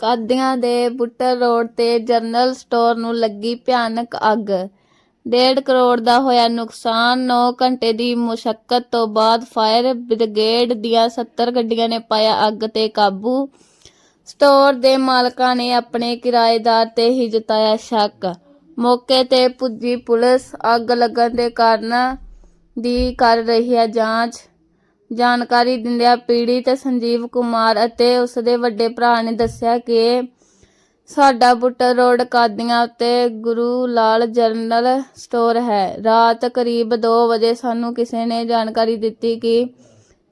ਕਾਦੀਆਂ ਦੇ ਬੁੱਟਰ ਰੋਡ ਤੇ general store ਨੂੰ ਲੱਗੀ ਭਿਆਨਕ ਅੱਗ। ਡੇਢ ਕਰੋੜ ਦਾ ਹੋਇਆ ਨੁਕਸਾਨ 9 ਘੰਟੇ ਦੀ ਮੁਸ਼ਕਲ ਤੋਂ ਬਾਅਦ ਫਾਇਰ ਬ੍ਰਿਗੇਡ ਦੀਆਂ 70 ਗੱਡੀਆਂ ਨੇ ਪਾਇਆ ਅੱਗ ਤੇ ਕਾਬੂ। ਸਟੋਰ ਦੇ ਮਾਲਕਾਂ ਨੇ ਆਪਣੇ ਕਿਰਾਏਦਾਰ ਤੇ ਹੀ ਜਤਾਇਆ ਸ਼ੱਕ। ਮੌਕੇ ਤੇ ਪੁੱਜੀ ਪੁਲਿਸ ਅੱਗ ਲੱਗਣ ਦੇ ਕਾਰਨਾਂ ਦੀ ਕਰ ਰਹੀ ਹੈ ਜਾਂਚ। ਜਾਣਕਾਰੀ ਦਿੰਦਿਆਂ ਪੀੜਿਤ ਸੰਜੀਵ ਕੁਮਾਰ ਅਤੇ ਉਸ ਦੇ ਵੱਡੇ ਭਰਾ ਨੇ ਦੱਸਿਆ ਕਿ ਸਾਡਾ ਬੁੱਟਰ ਰੋਡ ਕਾਦੀਆਂ ਉੱਤੇ ਗੁਰੂ ਲਾਲ ਜਨਰਲ ਸਟੋਰ ਹੈ। ਰਾਤ ਕਰੀਬ 2 ਵਜੇ ਸਾਨੂੰ ਕਿਸੇ ਨੇ ਜਾਣਕਾਰੀ ਦਿੱਤੀ ਕਿ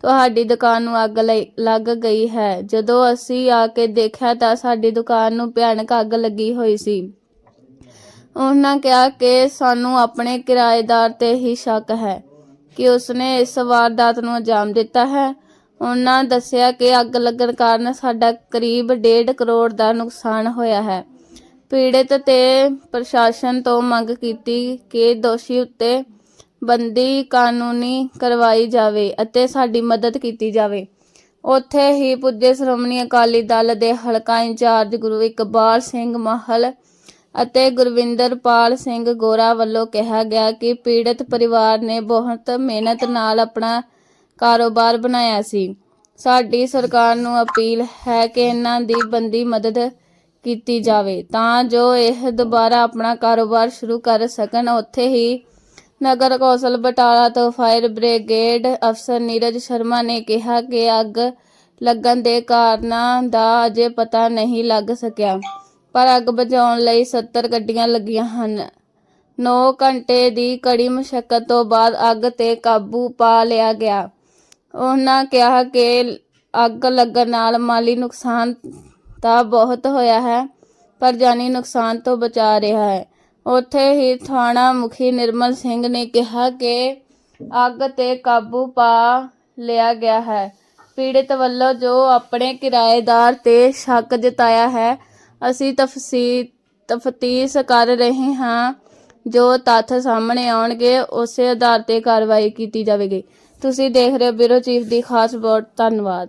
ਤੁਹਾਡੀ ਦੁਕਾਨ ਨੂੰ ਅੱਗ ਲ- ਲੱਗ ਗਈ ਹੈ। ਜਦੋਂ ਅਸੀਂ ਆ ਕੇ ਦੇਖਿਆ ਤਾਂ ਸਾਡੀ ਦੁਕਾਨ ਨੂੰ ਭਿਆਨਕ ਅੱਗ ਲੱਗੀ ਹੋਈ ਸੀ। ਉਹਨਾਂ ਕਿਹਾ ਕਿ ਸਾਨੂੰ ਆਪਣੇ ਕਿਰਾਏਦਾਰ ਤੇ ਹੀ ਸ਼ੱਕ ਹੈ। ਕਿ ਉਸਨੇ ਇਸ ਵਾਰਦਾਤ ਨੂੰ ਅੰਜਾਮ ਦਿੱਤਾ ਹੈ। ਉਹਨਾਂ ਦੱਸਿਆ ਕਿ ਅੱਗ ਲੱਗਣ ਕਾਰਨ ਸਾਡਾ ਕਰੀਬ 1.5 ਕਰੋੜ ਦਾ ਨੁਕਸਾਨ ਹੋਇਆ ਹੈ। ਪੀੜਤ ਤੇ ਪ੍ਰਸ਼ਾਸਨ ਤੋਂ ਮੰਗ ਕੀਤੀ ਕਿ ਦੋਸ਼ੀ ਉੱਤੇ ਬੰਦੀ ਕਾਨੂੰਨੀ ਕਰਵਾਈ ਜਾਵੇ ਅਤੇ ਸਾਡੀ ਮਦਦ ਕੀਤੀ ਜਾਵੇ। ਉੱਥੇ ਹੀ ਪੁੱਜੇ ਸ਼੍ਰੋਮਣੀ ਅਕਾਲੀ ਦਲ ਦੇ ਹਲਕਾ ਇੰਚਾਰਜ ਗੁਰੂ ਇਕਬਾਲ ਸਿੰਘ ਮਾਹਲ ਅਤੇ ਗੁਰਵਿੰਦਰਪਾਲ ਸਿੰਘ ਗੋਰਾ ਵੱਲੋਂ ਕਿਹਾ ਗਿਆ ਕਿ ਪੀੜਤ ਪਰਿਵਾਰ ਨੇ ਬਹੁਤ ਮਿਹਨਤ ਨਾਲ ਆਪਣਾ ਕਾਰੋਬਾਰ ਬਣਾਇਆ ਸੀ। ਸਾਡੀ ਸਰਕਾਰ ਨੂੰ ਅਪੀਲ ਹੈ ਕਿ ਇਹਨਾਂ ਦੀ ਬੰਦੀ ਮਦਦ ਕੀਤੀ ਜਾਵੇ ਤਾਂ ਜੋ ਇਹ ਦੁਬਾਰਾ ਆਪਣਾ ਕਾਰੋਬਾਰ ਸ਼ੁਰੂ ਕਰ ਸਕਣ। ਉੱਥੇ ਹੀ ਨਗਰ ਕੌਂਸਲ ਬਟਾਲਾ ਤੋਂ ਫਾਇਰ ਬ੍ਰਿਗੇਡ ਅਫਸਰ ਨੀਰਜ ਸ਼ਰਮਾ ਨੇ ਕਿਹਾ ਕਿ ਅੱਗ ਲੱਗਣ ਦੇ ਕਾਰਨਾਂ ਦਾ ਅਜੇ ਪਤਾ ਨਹੀਂ ਲੱਗ ਸਕਿਆ। ਪਰ ਅੱਗ ਬੁਝਾਉਣ ਲਈ 70 ਗੱਡੀਆਂ ਲੱਗੀਆਂ ਹਨ। 9 ਘੰਟੇ ਦੀ ਕੜੀ ਮੁਸ਼ਕਲ ਤੋਂ ਬਾਅਦ ਅੱਗ ਤੇ ਕਾਬੂ ਪਾ ਲਿਆ ਗਿਆ। ਉਹਨਾਂ ਕਿਹਾ ਕਿ ਅੱਗ ਲੱਗਣ ਨਾਲ ਮਾਲੀ ਨੁਕਸਾਨ ਤਾਂ ਬਹੁਤ ਹੋਇਆ ਹੈ, ਪਰ ਜਾਨੀ ਨੁਕਸਾਨ ਤੋਂ ਬਚਾ ਰਿਹਾ ਹੈ। ਉੱਥੇ ਹੀ ਥਾਣਾ ਮੁਖੀ ਨਿਰਮਲ ਸਿੰਘ ਨੇ ਕਿਹਾ ਕਿ ਅੱਗ ਤੇ ਕਾਬੂ ਪਾ ਲਿਆ ਗਿਆ ਹੈ। ਪੀੜਤ ਵੱਲੋਂ ਜੋ ਆਪਣੇ ਕਿਰਾਏਦਾਰ ਤੇ ਸ਼ੱਕ ਜਤਾਇਆ ਹੈ ਅਸੀਂ ਤਫਸੀ, ਤਫਤੀਸ਼ ਕਰ ਰਹੇ ਹਾਂ। ਜੋ ਤੱਥ ਸਾਹਮਣੇ ਆਉਣਗੇ, ਉਸੇ ਆਧਾਰ ਤੇ ਕਾਰਵਾਈ ਕੀਤੀ ਜਾਵੇਗੀ। ਤੁਸੀਂ ਦੇਖ ਰਹੇ ਹੋ ਬਿਊਰੋ ਚੀਫ ਦੀ ਖਾਸ ਰਿਪੋਰਟ। ਧੰਨਵਾਦ।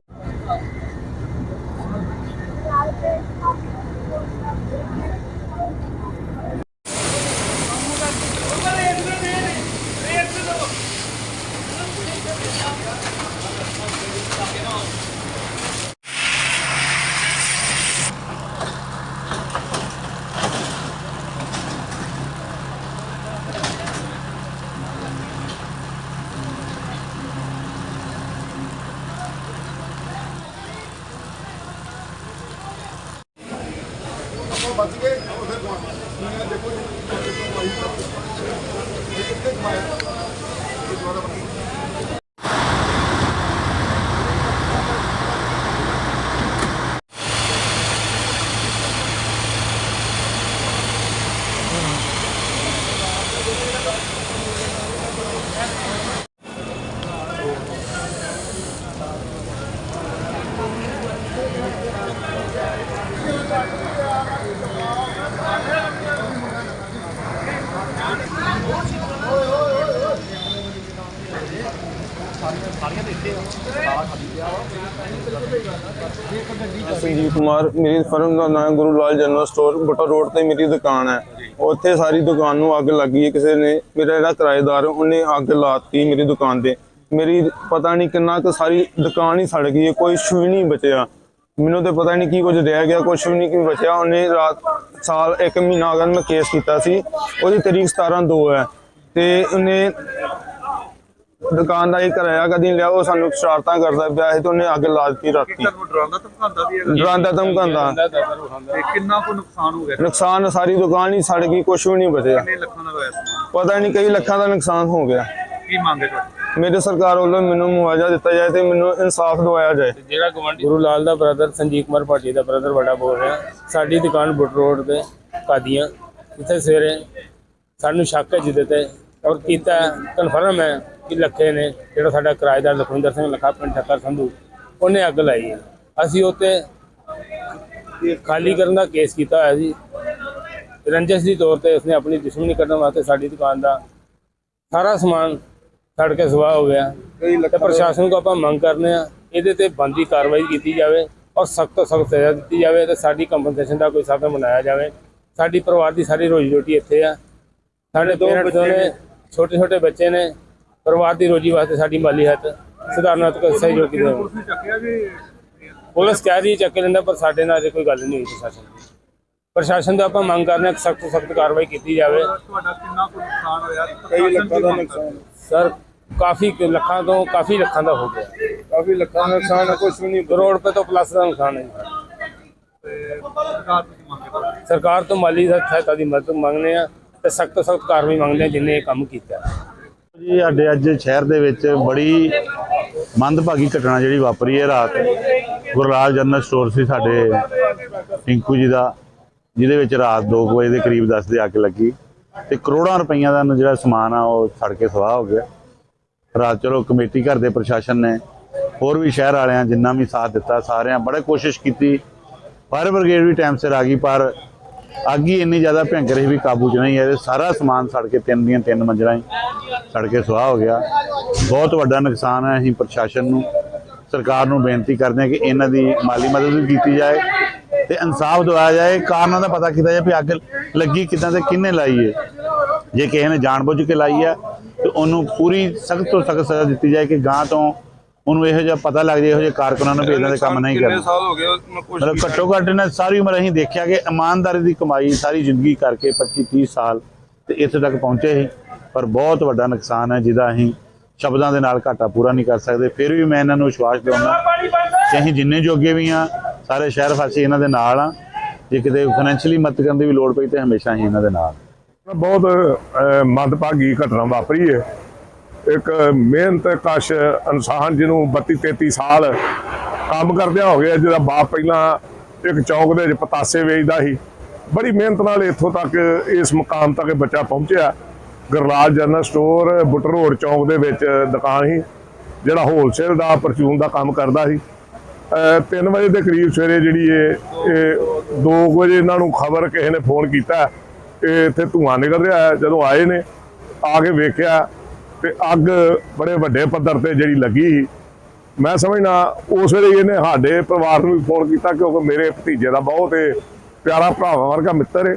ਇਹ ਦੁਬਾਰਾ ਬਣਾ ਸੰਜੀਵ ਕੁਮਾਰ, ਮੇਰੀ ਫਰਮ ਦਾ ਨਾਮ ਗੁਰੂ ਲਾਲ ਜਨਰਲ ਸਟੋਰ ਬਟਾ ਰੋਡ ਤੇ ਮੇਰੀ ਦੁਕਾਨ ਹੈ। ਉੱਥੇ ਸਾਰੀ ਦੁਕਾਨ ਨੂੰ ਅੱਗ ਲੱਗੀ ਹੈ। ਕਿਸੇ ਨੇ, ਮੇਰਾ ਜਿਹੜਾ ਕਿਰਾਏਦਾਰ, ਉਹਨੇ ਅੱਗ ਲਾਤੀ ਮੇਰੀ ਦੁਕਾਨ ਤੇ। ਮੇਰੀ ਪਤਾ ਨਹੀਂ ਕਿੰਨਾ ਕੁ ਸਾਰੀ ਦੁਕਾਨ ਹੀ ਸੜ ਗਈ ਹੈ। ਕੋਈ ਵੀ ਨਹੀਂ ਬਚਿਆ। ਮੈਨੂੰ ਤੇ ਪਤਾ ਨਹੀਂ ਕੀ ਕੁਝ ਰਹਿ ਗਿਆ ਕੁਝ ਵੀ ਨਹੀਂ ਕੀ ਬਚਿਆ। ਉਹਨੇ ਰਾਤ, ਸਾਲ, ਇੱਕ ਮਹੀਨਾ ਅਗਰ ਮੈਂ ਕੇਸ ਕੀਤਾ ਸੀ, ਉਹਦੀ ਤਰੀਕ 17 2 ਹੈ। ਤੇ ਉਹਨੇ ਦੁਕਾਨ ਦਾ ਹੀ ਕਿਰਾਇਆ ਕਦੀ ਲਿਆ ਉਹ ਸਾਨੂੰ ਸ਼ਰਾਰਤਾਂ ਕਰਦਾ ਪਿਆ ਸੀ ਤੇ ਉਹਨੇ ਅੱਗ ਲਾ ਦਿੱਤੀ ਰਾਤੀ। ਤੁਹਾਨੂੰ ਡਰਾਉਂਦਾ ਧਮਕਾਉਂਦਾ ਵੀ ਹੈਗਾ। ਡਰਾਂਦਾ ਧਮਕਾਉਂਦਾ। ਤੇ ਕਿੰਨਾ ਕੁ ਨੁਕਸਾਨ ਹੋ ਗਿਆ? ਨੁਕਸਾਨ ਸਾਰੀ ਦੁਕਾਨ ਹੀ ਸੜ ਗਈ ਕੁਝ ਵੀ ਨਹੀਂ ਬਚਿਆ। ਕਿੰਨੇ ਲੱਖਾਂ ਦਾ ਹੋਇਆ ਸਮਾਨ ਪਤਾ ਨਹੀਂ ਕਈ ਲੱਖਾਂ ਦਾ ਨੁਕਸਾਨ ਹੋ ਗਿਆ। ਕੀ ਮੰਗੇ ਤੁਹਾਡੀ? ਮੇਰੇ ਸਰਕਾਰ ਵੱਲੋਂ ਮੈਨੂੰ ਮੁਆਵਜ਼ਾ ਦਿੱਤਾ ਜਾਏ ਤੇ ਮੈਨੂੰ ਇਨਸਾਫ ਦਿਵਾਇਆ ਜਾਏ। ਜਿਹੜਾ ਗਵੰਡੀ ਗੁਰੂ ਲਾਲ ਦਾ ਬ੍ਰਦਰ ਸੰਜੀਵ ਕੁਮਾਰ ਭਾਟੀ ਦਾ ਬ੍ਰਦਰ ਵੱਡਾ ਬੋਲ ਰਿਹਾ। ਸਾਡੀ ਦੁਕਾਨ ਬੁੱਟ ਰੋਡ ਤੇ ਕਾਦੀਆਂ। ਇੱਥੇ ਸਵੇਰੇ ਸਾਨੂੰ ਸ਼ੱਕ ਹੈ ਜਿਹਦੇ ਤੇ ਔਰ ਕੀਤਾ ਕਨਫਰਮ ਹੈ। ਕਿ ਲੱਖੇ ਨੇ ਜਿਹੜਾ ਸਾਡਾ ਕਿਰਾਏਦਾਰ ਲਖਵਿੰਦਰ ਸਿੰਘ ਲੱਖਾ ਪਿੰਡ ਠੱਕਰ ਸੰਧੂ ਉਹਨੇ ਅੱਗ ਲਾਈ ਹੈ। ਅਸੀਂ ਉੱਤੇ ਇਹ ਖਾਲੀ ਕਰਨ ਦਾ ਕੇਸ ਕੀਤਾ ਹੋਇਆ ਸੀ ਰੰਜਸ ਦੀ ਤੌਰ ਤੇ ਉਸਨੇ ਆਪਣੀ ਦੁਸ਼ਮਣੀ ਕਰਨ ਵਾਸਤੇ ਸਾਡੀ ਦੁਕਾਨ ਦਾ ਸਾਰਾ ਸਮਾਨ ਸੜ ਕੇ ਸਵਾਹ ਹੋ ਗਿਆ। ਤੇ ਪ੍ਰਸ਼ਾਸਨ ਕੋ ਆਪਾਂ ਮੰਗ ਕਰਨੇ ਆ ਇਹਦੇ ਤੇ ਬੰਦੀ ਕਾਰਵਾਈ ਕੀਤੀ ਜਾਵੇ ਔਰ ਸਖਤ ਤੋਂ ਸਖਤ ਸਜ਼ਾ ਦਿੱਤੀ ਜਾਵੇ ਤੇ ਸਾਡੀ ਕੰਪਨਸੇਸ਼ਨ ਦਾ ਕੋਈ ਸਾਧਨ ਬਣਾਇਆ ਜਾਵੇ। ਸਾਡੀ ਪਰਿਵਾਰ ਦੀ ਸਾਰੀ ਰੋਜੀ ਰੋਟੀ ਇੱਥੇ ਆ। ਸਾਡੇ ਪੇਰੈਂਟਸ ਨੇ। ਛੋਟੇ ਛੋਟੇ ਬੱਚੇ ਨੇ। ਪਰਿਵਾਰ ਦੀ ਰੋਜੀ ਵਾਸਤੇ ਸਾਡੀ ਮਾਲੀ ਹੱਥ ਸੁਧਾਰਨਾਤਮਕ ਸਹਿਯੋਗ ਦੇਵੇ ਤੁਸੀਂ ਚੱਕਿਆ ਪੁਲਿਸ ਕਹਿ ਰਹੀ ਚੱਕ ਲੈਂਦਾ ਪਰ ਸਾਡੇ ਨਾਲ ਅਜੇ ਕੋਈ ਗੱਲ ਨਹੀਂ ਹੋਈ ਪ੍ਰਸ਼ਾਸਨ ਦੀ। ਪ੍ਰਸ਼ਾਸਨ ਦਾ ਆਪਾਂ ਮੰਗ ਕਰਨੇ ਆ ਸਖਤ ਤੋਂ ਸਖਤ ਕਾਰਵਾਈ ਕੀਤੀ ਜਾਵੇ। ਤੁਹਾਡਾ ਕਿੰਨਾ ਕੁ ਨੁਕਸਾਨ ਹੋਇਆ ਕਈ ਲੱਖਾਂ ਦਾ ਨੁਕਸਾਨ ਸਰ ਕਾਫੀ ਲੱਖਾਂ ਤੋਂ ਕਾਫੀ ਲੱਖਾਂ ਦਾ ਹੋ ਗਿਆ। ਕਾਫੀ ਲੱਖਾਂ ਦਾ ਨੁਕਸਾਨ ਹੈ ਕੁਝ ਵੀ ਨਹੀਂ। ਕਰੋੜ ਰੁਪਏ ਤੋਂ ਪਲੱਸ ਦਾ ਨੁਕਸਾਨ ਹੈ। ਸਰਕਾਰ ਤੋਂ ਮਾਲੀ ਸਹਾਇਤਾ ਦੀ ਮਦਦ ਮੰਗਦੇ ਆ ਤੇ ਸਖਤ ਤੋਂ ਸਖਤ ਕਾਰਵਾਈ ਮੰਗਦੇ ਆ ਜਿੰਨੇ ਇਹ ਕੰਮ ਕੀਤਾ ਜੀ, ਸਾਡੇ ਅੱਜ ਸ਼ਹਿਰ ਦੇ ਵਿੱਚ ਬੜੀ ਮੰਦਭਾਗੀ ਘਟਨਾ ਜਿਹੜੀ ਵਾਪਰੀ ਹੈ ਰਾਤ। ਗੁਰਲਾਲ ਜਨਰਲ ਸਟੋਰ ਸੀ ਸਾਡੇ ਟਿੰਕੂ ਜੀ ਦਾ, ਜਿਹਦੇ ਵਿੱਚ ਰਾਤ 2 ਵਜੇ ਦੇ ਕਰੀਬ 10 ਦੇ ਅੱਗ ਲੱਗੀ। ਤੇ ਕਰੋੜਾਂ ਰੁਪਈਆਂ ਦਾ ਜਿਹੜਾ ਸਮਾਨ ਆ, ਉਹ ਸੜ ਕੇ ਸਵਾਹ ਹੋ ਗਿਆ। ਰਾਤ ਚਲੋ ਕਮੇਟੀ ਘਰ ਦੇ ਪ੍ਰਸ਼ਾਸਨ ਨੇ ਹੋਰ ਵੀ ਸ਼ਹਿਰ ਵਾਲਿਆਂ ਜਿੰਨਾ ਵੀ ਸਾਥ ਦਿੱਤਾ, ਸਾਰਿਆਂ ਬੜੇ ਕੋਸ਼ਿਸ਼ ਕੀਤੀ। ਫਾਇਰ ਬ੍ਰਿਗੇਡ ਵੀ ਟਾਈਮ ਸਿਰ ਆ ਗਈ, ਪਰ ਅੱਗ ਹੀ ਇੰਨੀ ਜ਼ਿਆਦਾ ਭਿਅੰਕਰ ਰਹੀ ਵੀ ਕਾਬੂ 'ਚ ਨਹੀਂ ਆਇਆ ਸਾਰਾ ਸਮਾਨ ਸੜ ਕੇ ਤਿੰਨ ਦੀਆਂ ਤਿੰਨ ਮੰਜ਼ਲਾਂ ਹੀ। ਸੜ ਕੇ ਸੁਆਹ ਹੋ ਗਿਆ। ਬਹੁਤ ਵੱਡਾ ਨੁਕਸਾਨ ਹੈ ਅਸੀਂ ਪ੍ਰਸ਼ਾਸਨ ਨੂੰ ਸਰਕਾਰ ਨੂੰ ਬੇਨਤੀ ਕਰਦੇ ਹਾਂ ਕਿ ਇਹਨਾਂ ਦੀ ਮਾਲੀ ਮਦਦ ਵੀ ਕੀਤੀ ਜਾਏ ਤੇ ਇਨਸਾਫ ਦਿਵਾਇਆ ਜਾਏ। ਕਾਰਨਾਂ ਦਾ ਪਤਾ ਕੀਤਾ ਜਾਏ ਵੀ ਅੱਗ ਲੱਗੀ ਕਿੱਦਾਂ ਤੇ ਕਿਹਨੇ ਲਾਈ ਹੈ। ਜੇ ਕਿਸੇ ਨੇ ਜਾਣਬੁੱਝ ਕੇ ਲਾਈ ਹੈ ਤੇ ਉਹਨੂੰ ਪੂਰੀ ਸਖਤ ਤੋਂ ਸਖਤ ਸਜ਼ਾ ਦਿੱਤੀ ਜਾਏ ਕਿ ਗਾਂ ਤੋਂ ਉਹਨੂੰ ਇਹੋ ਜਿਹਾ ਪਤਾ ਲੱਗ ਜਾਏ ਇਹੋ ਜਿਹੇ ਕਾਰਕੁਨਾਂ ਨੂੰ ਇਦਾਂ ਦੇ ਕੰਮ ਨਹੀਂ ਕਿੰਨੇ ਕਰਨਾ। ਸਾਲ ਹੋ ਗਏ ਮਤਲਬ ਘੱਟੋ ਘੱਟ ਨੇ ਸਾਰੀ ਉਮਰ ਅਸੀਂ ਦੇਖਿਆ ਕਿ ਇਮਾਨਦਾਰੀ ਦੀ ਕਮਾਈ ਸਾਰੀ ਜ਼ਿੰਦਗੀ ਕਰਕੇ 25 30 ਸਾਲ ਤੇ ਇੱਥੇ ਤੱਕ ਪਹੁੰਚੇ ਸੀ। ਪਰ ਬਹੁਤ ਵੱਡਾ ਨੁਕਸਾਨ ਹੈ, ਜਿਹਦਾ ਅਸੀਂ ਸ਼ਬਦਾਂ ਦੇ ਨਾਲ ਘਾਟਾ ਪੂਰਾ ਨਹੀਂ ਕਰ ਸਕਦੇ। ਫਿਰ ਵੀ ਮੈਂ ਇਹਨਾਂ ਨੂੰ ਵਿਸ਼ਵਾਸ ਦਿਵਾਉਣਾ, ਕਿ ਅਸੀਂ ਜਿੰਨੇ ਜੋਗੇ ਵੀ ਆ ਸਾਰੇ ਸ਼ਹਿਰ ਵਾਸੀ ਇਹਨਾਂ ਦੇ ਨਾਲ ਆ ਜੇ ਕਿਤੇ ਫਾਈਨੈਂਸ਼ੀਅਲੀ ਮਦਦ ਕਰਨ ਦੀ ਵੀ ਲੋੜ ਪਈ, ਤੇ ਹਮੇਸ਼ਾ ਹੀ ਇਹਨਾਂ ਦੇ ਨਾਲ ਬਹੁਤ ਮੰਦਭਾਗੀ ਘਟਨਾ ਵਾਪਰੀ ਹੈ ਇੱਕ ਮਿਹਨਤ ਕਸ਼ ਇਨਸਾਨ ਜਿਹਨੂੰ 32 33 ਸਾਲ ਕੰਮ ਕਰਦਿਆਂ ਹੋ ਗਿਆ, ਜਿਹਦਾ ਬਾਪ ਪਹਿਲਾਂ ਇੱਕ ਚੌਂਕ ਦੇ ਵਿੱਚ ਪਤਾਸੇ ਵੇਚਦਾ ਸੀ। ਬੜੀ ਮਿਹਨਤ ਨਾਲ ਇੱਥੋਂ ਤੱਕ ਇਸ ਮੁਕਾਮ ਤੱਕ ਬੱਚਾ ਪਹੁੰਚਿਆ। Gurlal general store, Buttar road ਚੌਂਕ ਦੇ ਵਿੱਚ ਦੁਕਾਨ ਸੀ, ਜਿਹੜਾ ਹੋਲਸੇਲ ਦਾ ਪਰਚੂਨ ਦਾ ਕੰਮ ਕਰਦਾ ਸੀ। 3 ਵਜੇ ਦੇ ਕਰੀਬ ਸਵੇਰੇ ਜਿਹੜੀ ਇਹ ਇਹ 2 ਵਜੇ ਇਹਨਾਂ ਨੂੰ ਖਬਰ ਕਿਸੇ ਨੇ ਫੋਨ ਕੀਤਾ ਕਿ ਇੱਥੇ ਧੂਆਂ ਨਿਕਲ ਰਿਹਾ ਹੈ। ਜਦੋਂ ਆਏ ਨੇ, ਆ ਕੇ ਵੇਖਿਆ ਤੇ ਅੱਗ ਬੜੇ ਵੱਡੇ ਪੱਧਰ ਤੇ ਜਿਹੜੀ ਲੱਗੀ ਸੀ। ਮੈਂ ਸਮਝਣਾ ਉਸ ਵੇਲੇ ਇਹਨੇ ਸਾਡੇ ਪਰਿਵਾਰ ਨੂੰ ਵੀ ਫੋਨ ਕੀਤਾ, ਕਿਉਂਕਿ ਮੇਰੇ ਭਤੀਜੇ ਦਾ ਬਹੁਤ ਪਿਆਰਾ ਭਰਾਵਾਂ ਵਰਗਾ ਮਿੱਤਰ ਹੈ।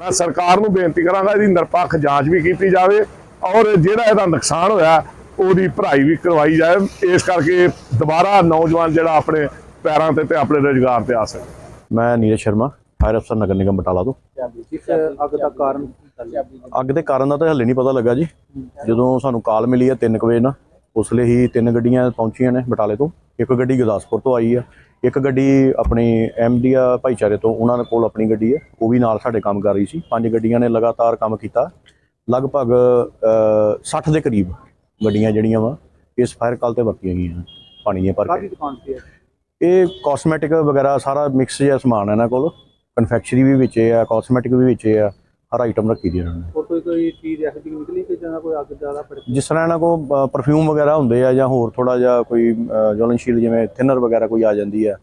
ਮੈਂ ਸਰਕਾਰ ਨੂੰ ਬੇਨਤੀ ਕਰਾਂਗਾ ਇਹਦੀ ਨਿਰਪੱਖ ਜਾਂਚ ਵੀ ਕੀਤੀ ਜਾਵੇ ਔਰ ਜਿਹੜਾ ਇਹਦਾ ਨੁਕਸਾਨ ਹੋਇਆ ਉਹਦੀ ਭਰਾਈ ਵੀ ਕਰਵਾਈ ਜਾਏ ਇਸ ਕਰਕੇ ਦੁਬਾਰਾ ਨੌਜਵਾਨ ਜਿਹੜਾ ਆਪਣੇ ਪੈਰਾਂ ਤੇ ਤੇ ਆਪਣੇ ਰੁਜ਼ਗਾਰ ਤੇ ਆ ਸਕੇ। ਮੈਂ ਨੀਰਜ ਸ਼ਰਮਾ ਫਾਇਰ ਅਫਸਰ ਨਗਰ ਨਿਗਮ ਬਟਾਲਾ ਤੋਂ। ਇਸ ਅੱਗ ਦਾ ਕਾਰਨ ਅੱਗ ਦੇ ਕਾਰਨ ਦਾ ਤਾਂ ਹਲੇ ਨਹੀਂ ਪਤਾ ਲੱਗਾ ਜੀ। ਜਦੋਂ ਸਾਨੂੰ ਕਾਲ ਮਿਲੀ ਹੈ 3 ਵਜੇ ਨਾ ਉਸ ਲਈ ਹੀ ਤਿੰਨ ਗੱਡੀਆਂ ਪਹੁੰਚੀਆਂ ਨੇ ਬਟਾਲੇ ਤੋਂ। ਇੱਕ ਗੱਡੀ ਗੁਰਦਾਸਪੁਰ ਤੋਂ ਆਈ ਆ ਇੱਕ ਗੱਡੀ ਆਪਣੀ ਐਮਡੀਆ ਭਾਈਚਾਰੇ ਤੋਂ ਉਹਨਾਂ ਕੋਲ ਆਪਣੀ ਗੱਡੀ ਹੈ ਉਹ ਵੀ ਨਾਲ ਸਾਡੇ ਕੰਮ ਕਰ ਰਹੀ ਸੀ। ਪੰਜ ਗੱਡੀਆਂ ਨੇ ਲਗਾਤਾਰ ਕੰਮ ਕੀਤਾ। ਲਗਭਗ ਅ, 60 ਦੇ ਕਰੀਬ ਗੱਡੀਆਂ ਜਿਹੜੀਆਂ ਵਾ ਇਸ ਫਾਇਰ ਕਾਲ ਤੇ ਵਰਤੀਆਂ ਗਈਆਂ ਪਾਣੀ ਦੀਆਂ ਭਰ ਕੇ। ਇਹ? ਕਾਸਮੈਟਿਕ ਵਗੈਰਾ ਸਾਰਾ ਮਿਕਸ ਜਿਹਾ ਸਮਾਨ ਹੈ ਇਹਨਾਂ ਕੋਲ। ਕਨਫੈਕਸ਼ਨਰੀ ਵੀ ਵਿੱਚ ਹੈ ਕਾਸਮੈਟਿਕ ਵੀ ਵਿੱਚ ਹੈ ਹਰ ਆਈਟਮ ਰੱਖੀ ਦੀ ਇਹਨਾਂ ਨੇ। ਹੋਰ ਕੋਈ ਕੋਈ ਚੀਜ਼ ਇਹੋ ਜਿਹੀ ਨਿਕਲੀ ਕਿ ਜਿਹਨਾਂ ਕੋਈ ਅੱਗ ਜ਼ਿਆਦਾ ਫੜ ਜਿਸ ਤਰ੍ਹਾਂ ਇਹਨਾਂ ਕੋਲ ਪਰਫਿਊਮ ਵਗੈਰਾ ਹੁੰਦੇ ਆ ਜਾਂ ਹੋਰ ਥੋੜਾ ਜਿਹਾ ਕੋਈ ਅ, ਜਵਲਨਸ਼ੀਲ ਜਿਵੇਂ ਥਿਨਰ ਵਗੈਰਾ ਕੋਈ ਆ ਜਾਂਦੀ ਹੈ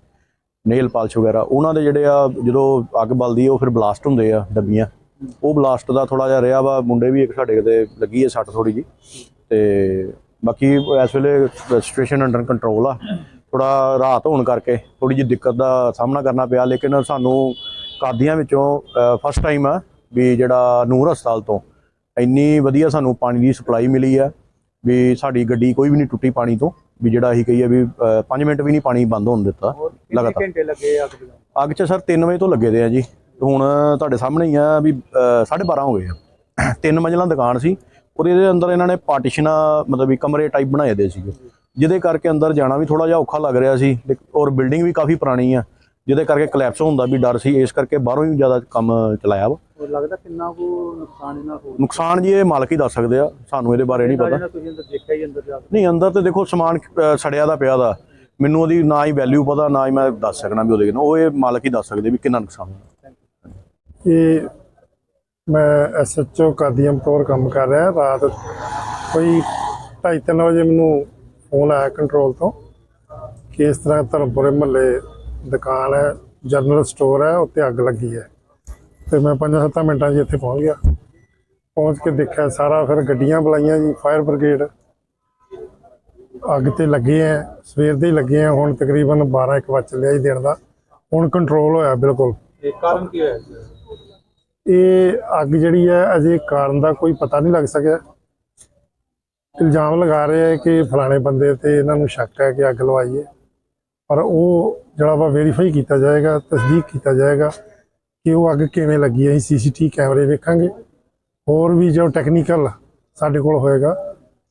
ਨੇਲ ਪਾਲਿਸ਼ ਵਗੈਰਾ ਉਹਨਾਂ ਦੇ ਜਿਹੜੇ ਆ ਜਦੋਂ ਅੱਗ ਬਲਦੀ ਉਹ ਫਿਰ ਬਲਾਸਟ ਹੁੰਦੇ ਆ ਡੱਬੀਆਂ। ਉਹ ਬਲਾਸਟ ਦਾ ਥੋੜਾ ਜਿਹਾ ਰਿਹਾ ਵਾ ਮੁੰਡੇ ਵੀ ਇੱਕ ਸਾਡੇ ਦੇ ਲੱਗੀ ਹੈ ਸੱਟ ਥੋੜੀ ਜੀ ਤੇ ਬਾਕੀ ਇਸ ਵੇਲੇ ਸਿਚੁਏਸ਼ਨ ਅੰਡਰ ਕੰਟਰੋਲ ਆ। ਥੋੜਾ ਰਾਤ ਹੋਣ ਕਰਕੇ ਥੋੜੀ ਜਿਹੀ ਦਿੱਕਤ ਦਾ ਸਾਹਮਣਾ ਕਰਨਾ ਪਿਆ ਲੇਕਿਨ ਸਾਨੂੰ ਕਾਦੀਆਂ ਵਿੱਚੋਂ ਫਸਟ ਟਾਈਮ ਆ ਵੀ ਜਿਹੜਾ ਨੂਰ ਹਸਪਤਾਲ ਤੋਂ ਇੰਨੀ ਵਧੀਆ ਸਾਨੂੰ ਪਾਣੀ ਦੀ ਸਪਲਾਈ ਮਿਲੀ ਆ ਵੀ ਸਾਡੀ ਗੱਡੀ ਕੋਈ ਵੀ ਨਹੀਂ ਟੁੱਟੀ ਪਾਣੀ ਤੋਂ ਵੀ ਜਿਹੜਾ ਅਸੀਂ ਕਹੀਏ ਵੀ 5 ਮਿੰਟ ਵੀ ਨਹੀਂ ਪਾਣੀ ਬੰਦ ਹੋਣ ਦਿੱਤਾ ਲਗਾਤਾਰ। ਘੰਟੇ ਲੱਗੇ ਅੱਗ 'ਚ ਸਰ 3 ਵਜੇ ਤੋਂ ਲੱਗੇ ਦੇ ਆ ਜੀ। ਹੁਣ ਤੁਹਾਡੇ ਸਾਹਮਣੇ ਹੀ ਆ ਵੀ 12:30 ਹੋ ਗਏ ਆ। ਤਿੰਨ ਮੰਜ਼ਲਾਂ ਦੁਕਾਨ ਸੀ ਔਰ ਇਹਦੇ ਅੰਦਰ ਇਹਨਾਂ ਨੇ ਪਾਰਟੀਸ਼ਨਾਂ ਮਤਲਬ ਵੀ ਕਮਰੇ ਟਾਈਪ ਬਣਾਏ ਦੇ ਸੀਗੇ। ਜਿਹਦੇ ਕਰਕੇ ਅੰਦਰ ਜਾਣਾ ਵੀ ਥੋੜਾ ਜਿਹਾ ਔਖਾ ਲੱਗ ਰਿਹਾ ਸੀ ਔਰ ਬਿਲਡਿੰਗ ਵੀ ਕਾਫੀ ਪੁਰਾਣੀ ਆ। ਜਿਹਦੇ ਕਰਕੇ ਕਲੈਪਸ ਹੋਣ ਦਾ ਵੀ ਡਰ ਸੀ ਇਸ ਕਰਕੇ ਬਾਹਰੋਂ ਹੀ ਜ਼ਿਆਦਾ ਕੰਮ ਚਲਾਇਆ ਵਾ। ਲੱਗਦਾ ਕਿੰਨਾ ਕੁ ਨੁਕਸਾਨ ਇਹਨਾਂ ਹੋ ਨੁਕਸਾਨ ਜੀ ਇਹ ਮਾਲਕ ਹੀ ਦੱਸ ਸਕਦੇ ਆ ਸਾਨੂੰ ਇਹਦੇ ਬਾਰੇ ਨਹੀਂ ਪਤਾ। ਜਿਹੜਾ ਤੁਸੀਂ ਅੰਦਰ ਦੇਖਿਆ ਹੀ ਅੰਦਰ ਜਾ ਕੇ? ਨਹੀਂ ਅੰਦਰ ਤੇ ਦੇਖੋ ਸਮਾਨ ਸੜਿਆ ਦਾ ਪਿਆ ਦਾ। ਮੈਨੂੰ ਉਹਦੀ ਨਾ ਹੀ ਵੈਲਿਊ ਪਤਾ ਨਾ ਹੀ ਮੈਂ ਦੱਸ ਸਕਣਾ ਵੀ ਉਹਦੇ ਕਿੰਨਾ। ਉਹ ਇਹ ਮਾਲਕ ਹੀ ਦੱਸ ਸਕਦੇ ਵੀ ਕਿੰਨਾ ਨੁਕਸਾਨ ਹੋਇਆ। ਇਹ ਮੈਂ ਐਸਐਚਓ ਕਾਦੀਅਮ ਤੌਰ ਕੰਮ ਕਰ ਰਿਹਾ ਰਾਤ ਕੋਈ 2:30 ਵਜੇ ਮੈਨੂੰ ਫੋਨ ਆਇਆ ਕੰਟਰੋਲ ਤੋਂ ਕਿ ਇਸ ਤਰ੍ਹਾਂ ਧਰਮਪੁਰੇ ਮਹੱਲੇ ਦੁਕਾਨ ਹੈ ਜਨਰਲ ਸਟੋਰ ਹੈ ਉੱਤੇ ਅੱਗ ਲੱਗੀ ਹੈ। ਤੇ ਮੈਂ 5-7 ਮਿੰਟਾਂ 'ਚ ਇੱਥੇ ਪਹੁੰਚ ਗਿਆ। ਪਹੁੰਚ ਕੇ ਦੇਖਿਆ ਸਾਰਾ ਫਿਰ ਗੱਡੀਆਂ ਬੁਲਾਈਆਂ ਜੀ ਫਾਇਰ ਬ੍ਰਿਗੇਡ ਅੱਗ ਤੇ ਲੱਗੇ ਆ ਸਵੇਰ ਦੇ ਹੀ ਲੱਗੇ ਆ ਹੁਣ ਤਕਰੀਬਨ 12-1 ਵਜ ਚੱਲਿਆ ਜੀ ਦਿਨ ਦਾ। ਹੁਣ ਕੰਟਰੋਲ ਹੋਇਆ ਬਿਲਕੁਲ। ਇਹ ਕਾਰਨ ਕੀ ਹੋਇਆ ਜੀ? ਇਹ ਅੱਗ ਜਿਹੜੀ ਹੈ ਅਜੇ ਕਾਰਨ ਦਾ ਕੋਈ ਪਤਾ ਨਹੀਂ ਲੱਗ ਸਕਿਆ। ਇਲਜ਼ਾਮ ਲਗਾ ਰਹੇ ਹੈ ਕਿ ਫਲਾਣੇ ਬੰਦੇ ਤੇ ਇਹਨਾਂ ਨੂੰ ਸ਼ੱਕ ਹੈ ਕਿ ਅੱਗ ਲਵਾਈ ਹੈ ਪਰ ਉਹ ਜਿਹੜਾ ਵਾ ਵੈਰੀਫਾਈ ਕੀਤਾ ਜਾਏਗਾ ਤਸਦੀਕ ਕੀਤਾ ਜਾਏਗਾ ਕਿ ਉਹ ਅੱਗ ਕਿਵੇਂ ਲੱਗੀ ਹੈ ਸੀਸੀਟੀ ਕੈਮਰੇ ਵੇਖਾਂਗੇ। ਹੋਰ ਵੀ ਜੋ ਟੈਕਨੀਕਲ ਸਾਡੇ ਕੋਲ ਹੋਏਗਾ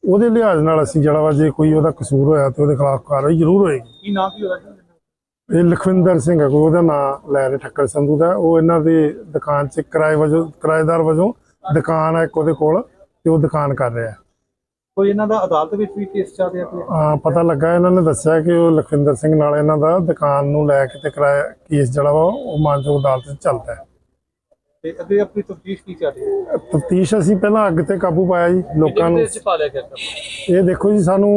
ਉਹਦੇ ਲਿਹਾਜ਼ ਨਾਲ ਅਸੀਂ ਜਿਹੜਾ ਵਾ ਜੇ ਕੋਈ ਉਹਦਾ ਕਸੂਰ ਹੋਇਆ ਤੇ ਉਹਦੇ ਖਿਲਾਫ ਕਾਰਵਾਈ ਜ਼ਰੂਰ ਹੋਏਗੀ। ਕੀ ਨਾਮ ਕੀ ਹੋਇਆ ਇਹ ਲਖਵਿੰਦਰ ਸਿੰਘ ਹੈ ਕੋਈ ਉਹਦਾ ਨਾਮ ਲੈ ਰਹੇ ਠੱਕਰ ਸੰਧੂ ਦਾ। ਉਹ ਇਹਨਾਂ ਦੀ ਦੁਕਾਨ 'ਚ ਕਿਰਾਏ ਵਜੋਂ ਕਿਰਾਏਦਾਰ ਵਜੋਂ ਦੁਕਾਨ ਹੈ ਇੱਕ ਉਹਦੇ ਕੋਲ ਤੇ ਉਹ ਦੁਕਾਨ ਕਰ ਰਿਹਾ। ਕੋਈ ਇਹਨਾਂ ਦਾ ਅਦਾਲਤ ਵਿੱਚ ਵੀ ਕੇਸ ਚੱਲ ਰਿਹਾ ਕੋਈ? ਆ ਪਤਾ ਲੱਗਾ ਇਹਨਾਂ ਨੇ ਦੱਸਿਆ ਕਿ ਉਹ ਲਖਵਿੰਦਰ ਸਿੰਘ ਨਾਲ ਇਹਨਾਂ ਦਾ ਦੁਕਾਨ ਨੂੰ ਲੈ ਕੇ ਤੇ ਕਿਰਾਇਆ ਕੇਸ ਜਿਹੜਾ ਵਾ ਉਹ ਮਾਨਯੋਗ ਅਦਾਲਤ 'ਚ ਚੱਲਦਾ ਹੈ। ਤੇ ਅੱਗੇ ਆਪਣੀ ਤਫਤੀਸ਼ ਕੀ ਚੱਲ ਰਹੀ ਹੈ? ਤਫਤੀਸ਼ ਅਸੀਂ ਪਹਿਲਾਂ ਅੱਗ ਤੇ ਕਾਬੂ ਪਾਇਆ ਜੀ ਲੋਕਾਂ ਨੂੰ। ਇਹ ਦੇਖੋ ਜੀ ਸਾਨੂੰ